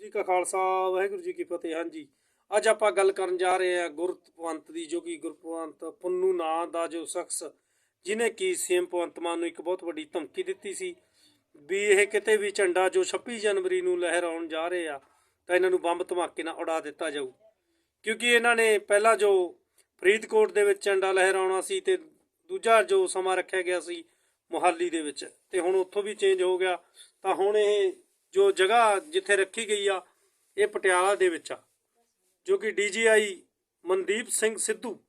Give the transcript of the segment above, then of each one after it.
ਜੀ ਕਾ ਖਾਲਸਾ, ਵਾਹਿਗੁਰੂ ਜੀ ਕੀ ਫਤਿਹ। ਹਾਂਜੀ, ਅੱਜ ਆਪਾਂ ਗੱਲ ਕਰਨ ਜਾ ਰਹੇ ਹਾਂ ਗੁਰਪਵੰਤ ਦੀ, ਜੋ ਕਿ ਗੁਰਪਵੰਤ ਪੁੰਨੂ ਨਾਂ ਦਾ ਜੋ ਸ਼ਖਸ, ਜਿਨੇ ਕੀ ਸੀਐਮ ਭਗਵੰਤ ਮਾਨ ਨੂੰ ਇੱਕ ਬਹੁਤ ਵੱਡੀ ਧਮਕੀ ਦਿੱਤੀ ਸੀ ਵੀ ਇਹ ਕਿਤੇ ਵੀ ਝੰਡਾ ਜੋ 26 ਜਨਵਰੀ ਨੂੰ ਲਹਿਰਾਉਣ ਜਾ ਰਹੇ ਆ, ਤਾਂ ਇਹਨਾਂ ਨੂੰ ਬੰਬ ਧਮਾਕੇ ਨਾਲ ਉਡਾ ਦਿੱਤਾ ਜਾਊ। ਕਿਉਂਕਿ ਇਹਨਾਂ ਨੇ ਪਹਿਲਾਂ ਜੋ ਫਰੀਦਕੋਟ ਦੇ ਵਿੱਚ ਝੰਡਾ ਲਹਿਰਾਉਣਾ ਸੀ ਤੇ ਦੂਜਾ ਜੋ ਸਮਾਂ ਰੱਖਿਆ ਗਿਆ ਸੀ ਮੁਹਾਲੀ ਦੇ ਵਿੱਚ, ਤੇ ਹੁਣ ਉੱਥੋਂ ਵੀ ਚੇਂਜ ਹੋ ਗਿਆ, ਤਾਂ ਹੁਣ ਇਹ ਜੋ ਜਗ੍ਹਾ ਜਿੱਥੇ ਰੱਖੀ ਗਈ ਆ, ਇਹ ਪਟਿਆਲਾ ਦੇ ਵਿੱਚ ਆ, ਜੋ ਕਿ ਡੀਜੀਆਈ ਮਨਦੀਪ ਸਿੰਘ ਸਿੱਧੂ,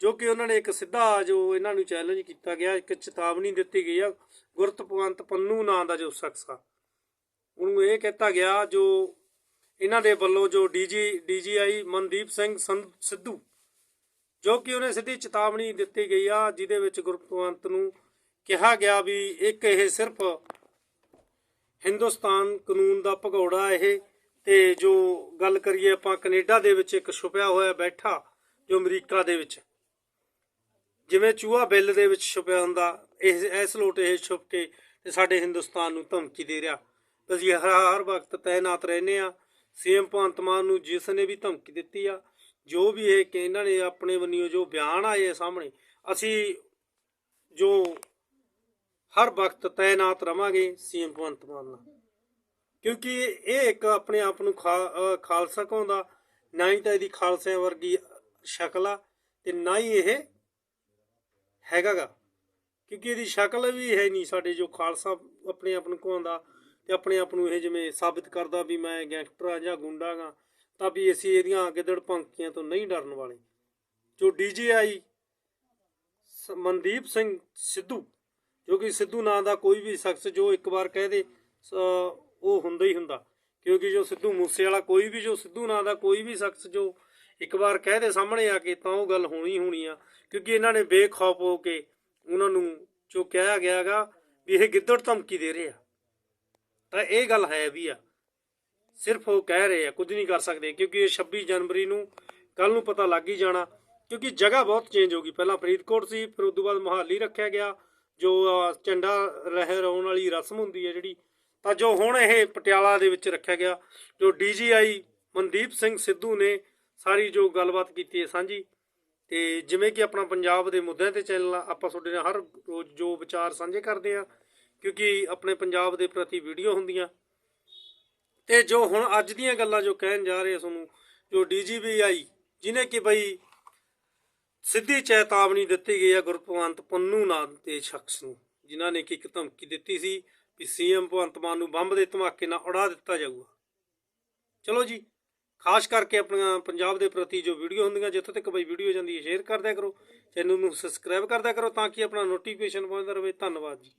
ਜੋ ਕਿ ਉਹਨਾਂ ਨੇ ਇੱਕ ਸਿੱਧਾ ਜੋ ਇਹਨਾਂ ਨੂੰ ਚੈਲੰਜ ਕੀਤਾ ਗਿਆ, ਇੱਕ ਚੇਤਾਵਨੀ ਦਿੱਤੀ ਗਈ ਆ, ਗੁਰਤਪਵੰਤ ਪੰਨੂ ਨਾਂ ਦਾ ਜੋ ਸ਼ਖਸ ਆ। ਉਹਨੂੰ ਇਹ ਕਹਿਤਾ ਗਿਆ ਜੋ ਇਹਨਾਂ ਦੇ ਵੱਲੋਂ ਜੋ ਡੀਜੀ ਡੀਜੀਆਈ ਮਨਦੀਪ ਸਿੰਘ ਸੰਧ- ਸਿੱਧੂ, ਜੋ ਕਿ ਉਹਨੇ ਸਿੱਧੀ ਚੇਤਾਵਨੀ ਦਿੱਤੀ ਗਈ ਆ, ਜਿਹਦੇ ਵਿੱਚ ਗੁਰਪਵੰਤ ਨੂੰ ਕਿਹਾ ਗਿਆ ਵੀ ਇੱਕ ਇਹ ਸਿਰਫ ਹਿੰਦੁਸਤਾਨ ਕਾਨੂੰਨ ਦਾ ਭਗੌੜਾ ਇਹ, ਤੇ ਜੋ ਗੱਲ ਕਰੀਏ ਆਪਾਂ ਕੈਨੇਡਾ ਦੇ ਵਿੱਚ ਇੱਕ ਛੁਪਿਆ ਹੋਇਆ ਬੈਠਾ, ਜੋ ਅਮਰੀਕਾ ਦੇ ਵਿੱਚ। ਜਿਵੇਂ ਚੂਹਾ ਬਿੱਲ ਦੇ ਵਿੱਚ ਛੁਪਿਆ ਹੁੰਦਾ ਇਸ ਇਸ ਲੋਟ ਇਹ ਛੁਪ ਕੇ ਤੇ ਸਾਡੇ ਹਿੰਦੁਸਤਾਨ ਨੂੰ ਧਮਕੀ ਦੇ ਰਿਹਾ। ਅਸੀਂ ਹਰ ਹਰ ਵਕਤ ਤੈਨਾਤ ਰਹਿੰਦੇ ਆ ਸੀਐਮ ਭਗਵੰਤ ਮਾਨ ਨੂੰ ਜਿਸ ਨੇ ਵੀ ਧਮਕੀ ਦਿੱਤੀ ਆ, ਜੋ ਵੀ ਇਹ ਕਿ ਇਹਨਾਂ ਨੇ, ਆਪਣੇ ਵੱਲੋਂ ਜੋ ਬਿਆਨ ਆਏ ਸਾਹਮਣੇ, ਅਸੀਂ ਜੋ ਹਰ ਵਕਤ ਤਾਇਨਾਤ ਰਵਾਂਗੇ ਸੀਐਮ ਭਗਵੰਤ ਮਾਨ ਨਾਲ। ਕਿਉਂਕਿ ਇਹ ਇੱਕ ਆਪਣੇ ਆਪ ਨੂੰ ਖਾ- ਖਾਲਸਾ ਕਹਾਉਂਦਾ, ਨਾ ਹੀ ਤਾਂ ਇਹਦੀ ਖਾਲਸਿਆਂ ਵਰਗੀ ਸ਼ਕਲ ਆ ਤੇ ਨਾ ਹੀ ਇਹ ਹੈਗਾਗਾ। ਕਿਉਂਕਿ ਇਹਦੀ ਸ਼ਕਲ ਵੀ ਹੈ ਨਹੀਂ ਸਾਡੇ ਜੋ ਖਾਲਸਾ ਆਪਣੇ ਆਪ ਨੂੰ ਕਹਾਉਂਦਾ ਤੇ ਆਪਣੇ ਆਪ ਨੂੰ ਇਹ ਜਿਵੇਂ ਸਾਬਿਤ ਕਰਦਾ ਵੀ ਮੈਂ ਗੈਂਗਸਟਰ ਆ ਜਾਂ ਗੁੰਡਾ ਗਾ, ਤਾਂ ਵੀ ਅਸੀਂ ਇਹਦੀਆਂ ਗਿੱਦੜ ਪੰਕੀਆਂ ਤੋਂ ਨਹੀਂ ਡਰਨ ਵਾਲੇ। ਜੋ ਡੀਜੀਆਈ ਮਨਦੀਪ ਸਿੰਘ ਸਿੱਧੂ ਕਿਉਂਕਿ ਸਿੱਧੂ ਨਾਂ ਦਾ ਕੋਈ ਵੀ ਸ਼ਖਸ ਜੋ ਇੱਕ ਵਾਰ ਕਹਿ ਦੇ ਉਹ ਹੁੰਦਾ ਹੀ ਹੁੰਦਾ। ਕਿਉਂਕਿ ਜੋ ਸਿੱਧੂ ਮੂਸੇ ਵਾਲਾ ਕੋਈ ਵੀ, ਜੋ ਸਿੱਧੂ ਨਾਂ ਦਾ ਕੋਈ ਵੀ ਸ਼ਖਸ ਜੋ ਇੱਕ ਵਾਰ ਕਹਿ ਦੇ ਸਾਹਮਣੇ ਆ ਕੇ ਤਾਂ ਉਹ ਗੱਲ ਹੋਣੀ ਹੋਣੀ ਆ। ਕਿਉਂਕਿ ਇਹਨਾਂ ਨੇ ਬੇਖੌਫ ਹੋ ਕੇ ਉਹਨਾਂ ਨੂੰ ਜੋ ਕਿਹਾ ਗਿਆਗਾ ਵੀ ਇਹ ਗਿੱਦੜ ਧਮਕੀ ਦੇ ਰਹੇ ਆ। ਤਾਂ ਇਹ ਗੱਲ ਹੈ ਵੀ ਆ। ਸਿਰਫ ਉਹ ਕਹਿ ਰਹੇ ਆ, ਕੁਝ ਨਹੀਂ ਕਰ ਸਕਦੇ, ਕਿਉਂਕਿ ਇਹ 26 ਜਨਵਰੀ ਨੂੰ ਕੱਲ ਨੂੰ ਪਤਾ ਲੱਗ ਹੀ ਜਾਣਾ। ਕਿਉਂਕਿ ਜਗ੍ਹਾ ਬਹੁਤ ਚੇਂਜ ਹੋ ਗਈ। ਪਹਿਲਾਂ ਫਰੀਦਕੋਟ ਸੀ, ਫਿਰ ਉਸ ਤੋਂ ਬਾਅਦ ਮੋਹਾਲੀ ਰੱਖਿਆ ਗਿਆ। ਜੋ ਅਹ, ਝੰਡਾ ਲਹਿਰਾਉਣ ਵਾਲੀ ਰਸਮ ਹੁੰਦੀ ਹੈ ਜਿਹੜੀ ਤਾਂ ਜੋ ਹੁਣ ਇਹ ਪਟਿਆਲਾ ਦੇ ਵਿੱਚ ਰੱਖਿਆ ਗਿਆ ਜੋ ਡੀਜੀਆਈ ਮਨਦੀਪ ਸਿੰਘ ਸਿੱਧੂ ਨੇ ਸਾਰੀ ਜੋ ਗੱਲਬਾਤ ਕੀਤੀ ਹੈ ਸਾਂਝੀ ਤੇ ਜਿਵੇਂ ਕਿ ਆਪਣਾ ਪੰਜਾਬ ਦੇ ਮੁੱਦਿਆਂ ਤੇ ਚੈਨਲ ਆ, ਆਪਾਂ ਤੁਹਾਡੇ ਨਾਲ ਹਰ ਰੋਜ਼ ਜੋ ਵਿਚਾਰ ਸਾਂਝੇ ਕਰਦੇ ਆ ਕਿਉਂਕਿ ਆਪਣੇ ਪੰਜਾਬ ਦੇ ਪ੍ਰਤੀ ਵੀਡੀਓ ਹੁੰਦੀਆਂ ਤੇ ਜੋ ਹੁਣ ਅੱਜ ਦੀਆਂ ਗੱਲਾਂ ਜੋ ਕਹਿਣ ਜਾ ਰਹੇ ਆ ਤੁਹਾਨੂੰ ਜੋ ਡੀਜੀਪੀ ਆਈ ਜਿਨੇ ਕਿ ਬਈ ਸਿੱਧੀ ਚੇਤਾਵਨੀ ਦਿੱਤੀ ਗਈ ਹੈ ਗੁਰਪਵੰਤ ਪੰਨੂ ਨਾਂ ਦੇ ਸ਼ਖਸ ਨੂੰ, ਜਿਨ੍ਹਾਂ ਨੇ ਕਿ ਇੱਕ ਧਮਕੀ ਦਿੱਤੀ ਸੀ ਕਿ ਸੀਐਮ ਭਗਵੰਤ ਮਾਨ ਨੂੰ ਬੰਬ ਦੇ ਧਮਾਕੇ ਨਾਲ ਉਡਾ ਦਿੱਤਾ ਜਾਊਗਾ। ਚਲੋ ਜੀ, ਖਾਸ ਕਰਕੇ ਆਪਣੀਆਂ ਪੰਜਾਬ ਦੇ ਪ੍ਰਤੀ ਜੋ ਵੀਡੀਓ ਹੁੰਦੀਆਂ, ਜਿੱਥੇ ਤੱਕ ਬਈ ਵੀਡੀਓ ਜਾਂਦੀ ਹੈ, ਸ਼ੇਅਰ ਕਰਦਿਆ ਕਰੋ, ਚੈਨਲ ਨੂੰ ਸਬਸਕ੍ਰਾਈਬ ਕਰਦਿਆ ਕਰੋ ਤਾਂ ਕਿ ਆਪਣਾ ਨੋਟੀਫਿਕੇਸ਼ਨ ਪਹੁੰਚਦਾ ਰਹੇ। ਧੰਨਵਾਦ ਜੀ।